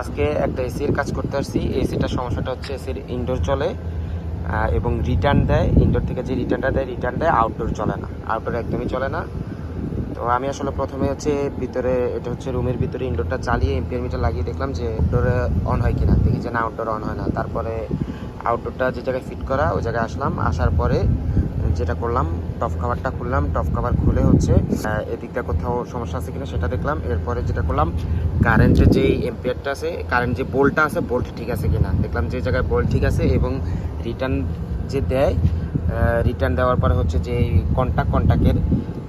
আজকে একটা এসির কাজ করতে আসছি। এসিটার সমস্যাটা হচ্ছে এসির ইনডোর চলে এবং রিটার্ন দেয়। ইনডোর থেকে যে রিটার্নটা দেয় রিটার্ন দেয় আউটডোর চলে না। আউটডোর একদমই চলে না। তো আমি আসলে প্রথমে হচ্ছে ভিতরে, এটা হচ্ছে রুমের ভিতরে ইনডোরটা চালিয়ে এম্পিয়ার মিটার লাগিয়ে দেখলাম যে ইনডোরে অন হয় কিনা। দেখি যে না আউটডোর অন হয় না। তারপরে আউটডোরটা যে জায়গায় ফিট করা, ওই জায়গায় আসলাম। আসার পরে যেটা করলাম টপ কাভারটা খুললাম টপ কাভার খুলে হচ্ছে এদিকটা কোথাও সমস্যা আছে কিনা সেটা দেখলাম। এরপরে যেটা করলাম কারেন্টের যেই এম্পিয়ারটা আছে কারেন্ট যে বোল্টটা আছে বোল্ট ঠিক আছে কিনা। দেখলাম যে জায়গায় বোল্ট ঠিক আছে এবং রিটার্ন যে দেয় রিটার্ন দেওয়ার পরে হচ্ছে যে কন্টাক্ট কন্ট্যাক্টের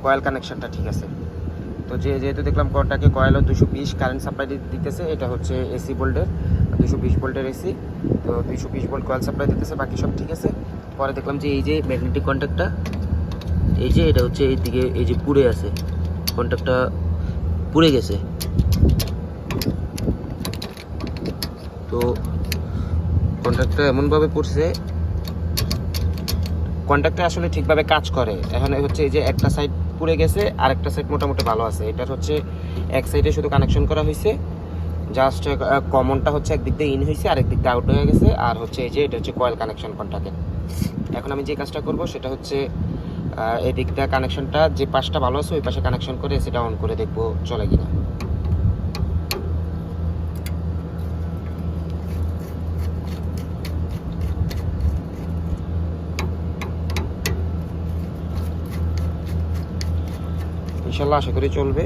কয়েল কানেকশানটা ঠিক আছে। তো যে যেহেতু দেখলাম কন্টাক্টে কয়েলও দুশো বিশ কারেন্ট সাপ্লাই দিতেছে, এটা হচ্ছে এসি বোল্টের দুশো বিশ ভোল্টের এসি তো দুশো বিশ ভোল্ট কয়েল সাপ্লাই দিতেছে, বাকি সব ঠিক আছে। পরে দেখলাম যে এই যে ম্যাগনেটিক কন্ট্যাক্টটা এই যে এটা হচ্ছে এই দিকে এই যে পুড়ে আছে কন্ট্যাক্টটা পুড়ে গেছে। তো কন্ট্যাক্টটা এমনভাবে পড়ছে কন্ট্যাক্টটা আসলে ঠিকভাবে কাজ করে। এখানে হচ্ছে এই যে একটা সাইড পুড়ে গেছে আর একটা সাইড মোটামুটি ভালো আছে। এটার হচ্ছে এক সাইডে শুধু কানেকশন করা হয়েছে। জাস্ট কমনটা হচ্ছে একদিক দিয়ে ইন হয়েছে আর একদিক দিয়ে আউট হয়ে গেছে। আর হচ্ছে এই যে, এটা হচ্ছে কয়েল কানেকশন কন্ট্যাক্টের এখন আমি যে কাজটা করব, সেটা হচ্ছে এদিকটা দিকটা কানেকশনটা যে পাশটা ভালো আছে, ওই পাশে কানেকশন করে সেটা অন করে দেখব চলে কিনা। ইনশাল্লাহ আশা করি চলবে।